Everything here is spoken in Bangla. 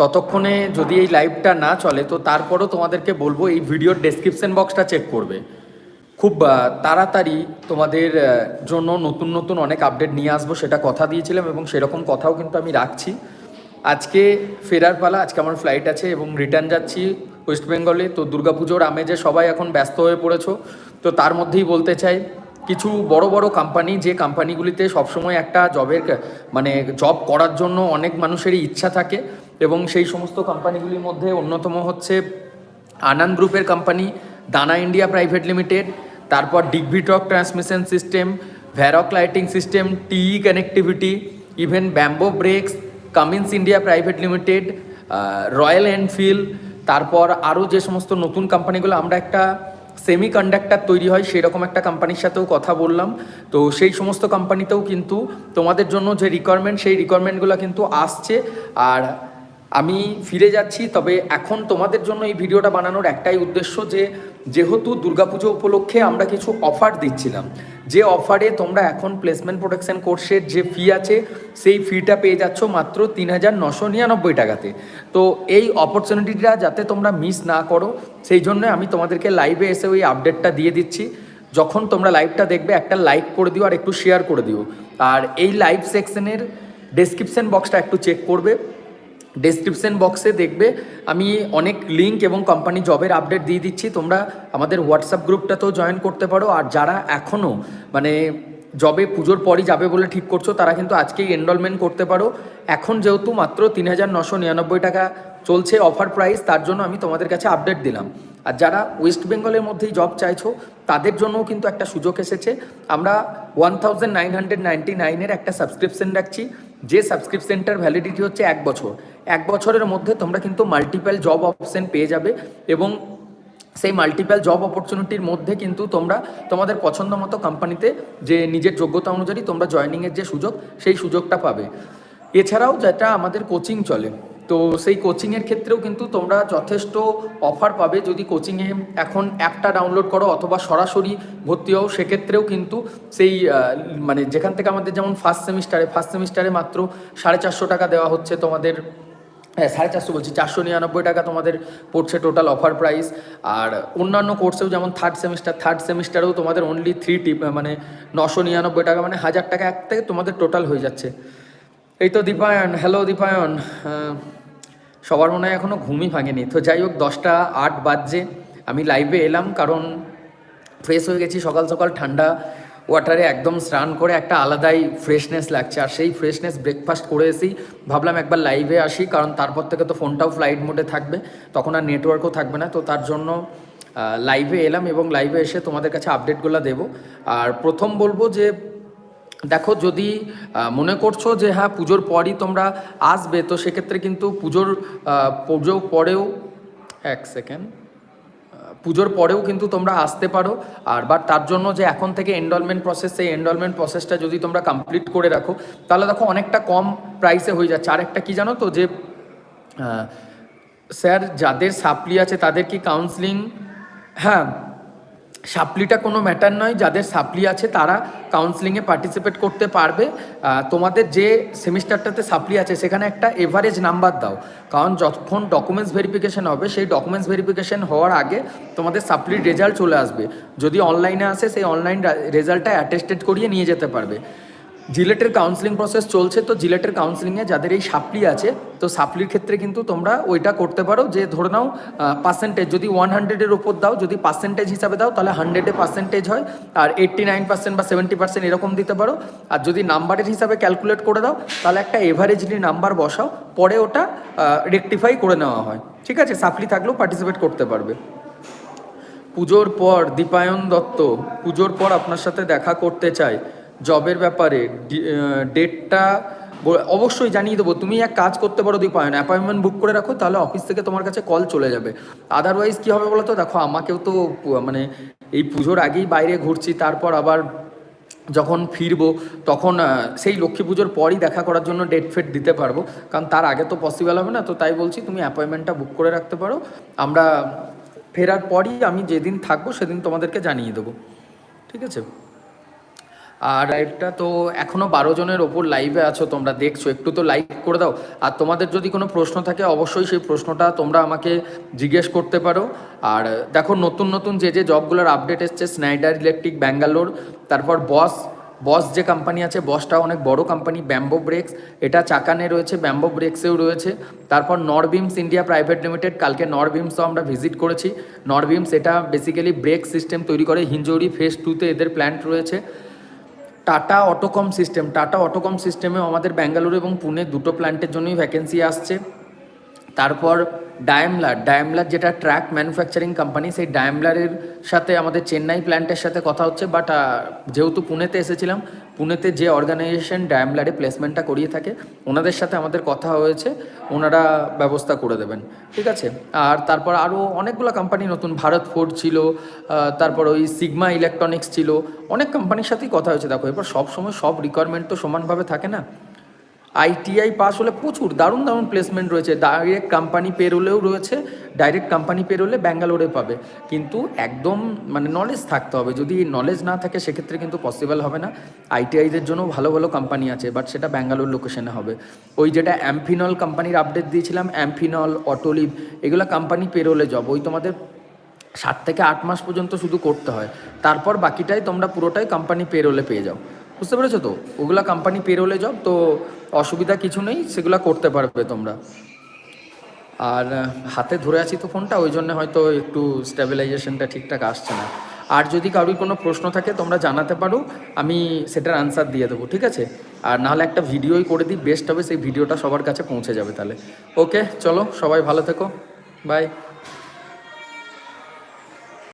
ততক্ষণে যদি এই লাইভটা না চলে, তো তারপরও তোমাদেরকে বলব, এই ভিডিওর ডেসক্রিপশন বক্সটা চেক করবে। খুব তাড়াতাড়ি তোমাদের জন্য নতুন নতুন অনেক আপডেট নিয়ে আসব, সেটা কথা দিয়েছিলাম এবং সেরকম কথাও কিন্তু আমি রাখছি। আজকে ফেরার পালা, আজকে আমার ফ্লাইট আছে এবং রিটার্ন যাচ্ছি ওয়েস্ট বেঙ্গলে তো দুর্গাপুজোর আমেজে সবাই এখন ব্যস্ত হয়ে পড়েছো। তো তার মধ্যেই বলতে চাই, কিছু বড় বড় কোম্পানি যে কোম্পানিগুলিতে সবসময় একটা জবের মানে জব করার জন্য অনেক মানুষেরই ইচ্ছা থাকে এবং সেই সমস্ত কোম্পানিগুলির মধ্যে অন্যতম হচ্ছে আনন্দ গ্রুপের কোম্পানি, দানা ইন্ডিয়া প্রাইভেট লিমিটেড, তারপর ডিগভিটক transmission system, Varroc lighting system, TE connectivity, even bamboo brakes, Cummins India private limited Royal Enfield, তারপর আরও যে সমস্ত নতুন কোম্পানিগুলো, আমরা একটা সেমি কন্ডাক্টর তৈরি হয়, সেরকম একটা কোম্পানির সাথেও কথা বললাম। তো সেই সমস্ত কোম্পানিতেও কিন্তু তোমাদের জন্য যে রিকোয়ারমেন্ট সেই রিকোয়ারমেন্টগুলো কিন্তু আসছে। আর আমি ফিরে যাচ্ছি, তবে এখন তোমাদের জন্য এই ভিডিওটা বানানোর একটাই উদ্দেশ্য যে, যেহেতু দুর্গাপুজো উপলক্ষে আমরা কিছু অফার দিচ্ছিলাম, যে অফারে তোমরা এখন প্লেসমেন্ট প্রোটেকশন কোর্সের যে ফি আছে, সেই ফিটা পেয়ে যাচ্ছ মাত্র তিন হাজার নশো নিরানব্বই টাকাতে। তো এই অপরচুনিটিটা যাতে তোমরা মিস না করো, সেই জন্য আমি তোমাদেরকে লাইভে এসে ওই আপডেটটা দিয়ে দিচ্ছি। যখন তোমরা লাইভটা দেখবে, একটা লাইক করে দিও আর একটু শেয়ার করে দিও। আর এই লাইভ সেকশনের ডেসক্রিপশন বক্সটা একটু চেক করবে। ডেসক্রিপশন বক্সে দেখবে আমি অনেক লিঙ্ক এবং কোম্পানি জবের আপডেট দিয়ে দিচ্ছি। তোমরা আমাদের হোয়াটসঅ্যাপ গ্রুপটাতেও জয়েন করতে পারো। আর যারা এখনও মানে জবে পুজোর পরই যাবে বলে ঠিক করছ, তারা কিন্তু আজকেই এনরোলমেন্ট করতে পারো। এখন যেহেতু মাত্র তিন হাজার নশো নিরানব্বই টাকা চলছে অফার প্রাইস তার জন্য আমি তোমাদের কাছে আপডেট দিলাম। আর যারা ওয়েস্ট বেঙ্গলের মধ্যেই জব চাইছো, তাদের জন্যও কিন্তু একটা সুযোগ এসেছে। আমরা one thousand nine hundred ninety নাইনের একটা সাবস্ক্রিপশন রাখছি। যে সাবস্ক্রিপশনটার ভ্যালিডিটি হচ্ছে এক বছর। এক বছরের মধ্যে তোমরা কিন্তু মাল্টিপল জব অপশন পেয়ে যাবে এবং সেই মাল্টিপল জব অপরচুনিটির মধ্যে কিন্তু তোমরা তোমাদের পছন্দ মতো কোম্পানিতে যে নিজের যোগ্যতা অনুযায়ী তোমরা জয়েনিংয়ের যে সুযোগ, সেই সুযোগটা পাবে। এছাড়াও যেটা আমাদের কোচিং চলে, তো সেই কোচিংয়ের ক্ষেত্রেও কিন্তু তোমরা যথেষ্ট অফার পাবে যদি কোচিংয়ে এখন অ্যাপটা ডাউনলোড করো অথবা সরাসরি ভর্তি হও, সেক্ষেত্রেও কিন্তু সেই মানে যেখান থেকে আমাদের যেমন ফার্স্ট সেমিস্টারে ফার্স্ট সেমিস্টারে মাত্র সাড়ে চারশো টাকা দেওয়া হচ্ছে তোমাদের হ্যাঁ সাড়ে চারশো বলছি। চারশো নিরানব্বই টাকা তোমাদের পড়ছে টোটাল অফার প্রাইস আর অন্যান্য কোর্সেও যেমন থার্ড সেমিস্টার থার্ড সেমিস্টারেও তোমাদের অনলি থ্রি টিপ মানে নশো নিরানব্বই টাকা মানে হাজার টাকা এক থেকে তোমাদের টোটাল হয়ে যাচ্ছে। এই তো দীপায়ন হ্যালো দীপায়ন। সবার মনে হয় এখনও ঘুমই ভাঙেনি। তো যাই হোক, দশটা আট বাজছে। আমি লাইভে এলাম, কারণ ফ্রেশ হয়ে গেছি সকাল সকাল, ঠান্ডা। ওয়াটারে একদম স্নান করে একটা আলাদাই ফ্রেশনেস লাগছে। আর সেই ফ্রেশনেস ব্রেকফাস্ট করে এসেই ভাবলাম একবার লাইভে আসি কারণ তারপর থেকে তো ফোনটাও ফ্লাইট মোডে থাকবে। তখন আর নেটওয়ার্কও থাকবে না। তো তার জন্য লাইভে এলাম এবং লাইভে এসে তোমাদের কাছে আপডেটগুলো দেবো। আর প্রথম বলব যে দেখো যদি মনে করছ যে হ্যাঁ পুজোর পরই তোমরা আসবে তো সেক্ষেত্রে কিন্তু পুজোর আহ, পুজো পরেও এক সেকেন্ড পুজোর পরেও কিন্তু তোমরা আসতে পারো। আর বা তার জন্য যে এখন থেকে এনরোলমেন্ট প্রসেস সেই এনরোলমেন্ট প্রসেসটা যদি তোমরা কমপ্লিট করে রাখো, তাহলে দেখো অনেকটা কম প্রাইসে হয়ে যাচ্ছে। আর একটা কী জানো তো যে স্যার যাদের সাপ্লি আছে তাদের কি কাউন্সিলিং হ্যাঁ সাপ্লিটা কোনো ম্যাটার নয়, যাদের সাপ্লি আছে তারা কাউন্সেলিংয়ে পার্টিসিপেট করতে পারবে। তোমাদের যে সেমিস্টারটাতে সাপ্লি আছে, সেখানে একটা এভারেজ নাম্বার দাও। কারণ যখন ডকুমেন্টস ভেরিফিকেশন হবে, সেই ডকুমেন্টস ভেরিফিকেশান হওয়ার আগে তোমাদের সাপ্লির রেজাল্ট চলে আসবে। যদি অনলাইনে আসে, সেই অনলাইন রেজাল্টটা অ্যাটেস্টেড করিয়ে নিয়ে যেতে পারবে। জিলেটের কাউন্সিলিং প্রসেস চলছে তো জিলেটের কাউন্সিলিংয়ে যাদের এই সাপ্লি আছে, তো সাপ্লির ক্ষেত্রে কিন্তু তোমরা ওইটা করতে পারো যে ধরে নাও পার্সেন্টেজ যদি ওয়ান হান্ড্রেডের ওপর দাও, যদি পার্সেন্টেজ হিসাবে দাও, তাহলে হান্ড্রেডে পার্সেন্টেজ হয়, আর এইট্টি নাইন পার্সেন্ট বা সেভেন্টি পার্সেন্ট এরকম দিতে পারো। আর যদি নাম্বারের হিসাবে ক্যালকুলেট করে দাও, তাহলে একটা এভারেজলি নাম্বার বসাও, পরে ওটা রেকটিফাই করে নেওয়া হয়। ঠিক আছে? সাপ্লি থাকলেও পার্টিসিপেট করতে পারবে। পুজোর পর দীপায়ন দত্ত, পুজোর পর আপনার সাথে দেখা করতে চাই। জবের ব্যাপারে ডেটটা অবশ্যই জানিয়ে দেবো। তুমি এক কাজ করতে পারো দীপায়ন অ্যাপয়েন্টমেন্ট বুক করে রাখো, তাহলে অফিস থেকে তোমার কাছে কল চলে যাবে। আদারওয়াইজ কী হবে বলো তো দেখো, আমাকেও তো মানে এই পুজোর আগেই বাইরে ঘুরছি, তারপর আবার যখন ফিরবো, তখন সেই লক্ষ্মী পুজোর পরই দেখা করার জন্য ডেট ফেট দিতে পারব। কারণ তার আগে তো পসিবল হবে না, তো তাই বলছি তুমি অ্যাপয়েন্টমেন্টটা বুক করে রাখতে পারো। আমরা ফেরার পরই আমি যেদিন থাকব, সেদিন তোমাদেরকে জানিয়ে দেবো। ঠিক আছে? আর লাইভটা তো এখনও বারো জনের ওপর লাইভে আছো, তোমরা দেখছ। একটু তো লাইক করে দাও। আর তোমাদের যদি কোনো প্রশ্ন থাকে, অবশ্যই সেই প্রশ্নটা তোমরা আমাকে জিজ্ঞেস করতে পারো। আর দেখো, নতুন নতুন যে যে জবগুলোর আপডেট এসছে স্নাইডার ইলেকট্রিক ব্যাঙ্গালোর তারপর বস বস যে কোম্পানি আছে বসটা অনেক বড় কোম্পানি ব্যাম্বো ব্রেকস এটা চাকানে রয়েছে ব্যাম্বো ব্রেকসেও রয়েছে। তারপর নরবিমস ইন্ডিয়া প্রাইভেট লিমিটেড কালকে নরবিমসও আমরা ভিজিট করেছি। নরবিমস এটা বেসিক্যালি ব্রেক সিস্টেম তৈরি করে হিঞ্জৌরি ফেস টুতে এদের প্ল্যান্ট রয়েছে। টাটা অটোকম সিস্টেম, টাটা অটোকম সিস্টেমেও আমাদের ব্যাঙ্গালোর এবং পুনে দুটো প্ল্যান্টের জন্যই ভ্যাকেন্সি আসছে। তারপর ডায়ামলার ডায়ামলার যেটা ট্র্যাক ম্যানুফ্যাকচারিং কোম্পানি সেই ডায়ামলারের সাথে আমাদের চেন্নাই প্ল্যান্টের সাথে কথা হচ্ছে বাট যেহেতু পুনেতে এসেছিলাম, পুনেতে যে অর্গানাইজেশন ডায়ামলারে প্লেসমেন্টটা করিয়ে থাকে, ওনাদের সাথে আমাদের কথা হয়েছে, ওনারা ব্যবস্থা করে দেবেন, ঠিক আছে? আর তারপর আরও অনেকগুলো কোম্পানি নতুন, ভারত ফোর্ড ছিল তারপর ওই সিগমা ইলেকট্রনিক্স ছিল, অনেক কোম্পানির সাথেই কথা হয়েছে। দেখো, এবার সব সময় সব রিকোয়ারমেন্ট তো সমানভাবে থাকে না? আইটিআই পাস হলে প্রচুর দারুণ দারুণ প্লেসমেন্ট রয়েছে। ডাইরেক্ট কোম্পানি পেরোলেও রয়েছে ডাইরেক্ট কোম্পানি পেরোলে ব্যাঙ্গালোরে পাবে। কিন্তু একদম মানে নলেজ থাকতে হবে। যদি নলেজ না থাকে, সেক্ষেত্রে কিন্তু পসিবল হবে না। আইটিআইদের জন্য ভালো ভালো কোম্পানি আছে বাট সেটা ব্যাঙ্গালোর লোকেশনে হবে। ওই যেটা অ্যাম্ফিনল কোম্পানির আপডেট দিয়েছিলাম অ্যাম্ফিনল অটোলিভ এগুলো কোম্পানি পেরোলে জব ওই তোমাদের সাত থেকে আট মাস পর্যন্ত শুধু করতে হয়। তারপর বাকিটাই তোমরা পুরোটাই কোম্পানি পেরোলে পেয়ে যাও। বুঝতে পেরেছ তো? ওগুলা কোম্পানি পেরোলে জব তো অসুবিধা কিছু নেই, সেগুলো করতে পারবে তোমরা। আর হাতে ধরে আছি তো ফোনটা ওই জন্য হয়তো একটু স্টেবিলাইজেশনটা ঠিকঠাক আসছে না। আর যদি কারোর কোনো প্রশ্ন থাকে, তোমরা জানাতে পারো, আমি সেটার আনসার দিয়ে দেবো, ঠিক আছে? আর নাহলে একটা ভিডিওই করে দিই বেস্ট হবে সেই ভিডিওটা সবার কাছে পৌঁছে যাবে তাহলে। ওকে চলো, সবাই ভালো থেকো বাই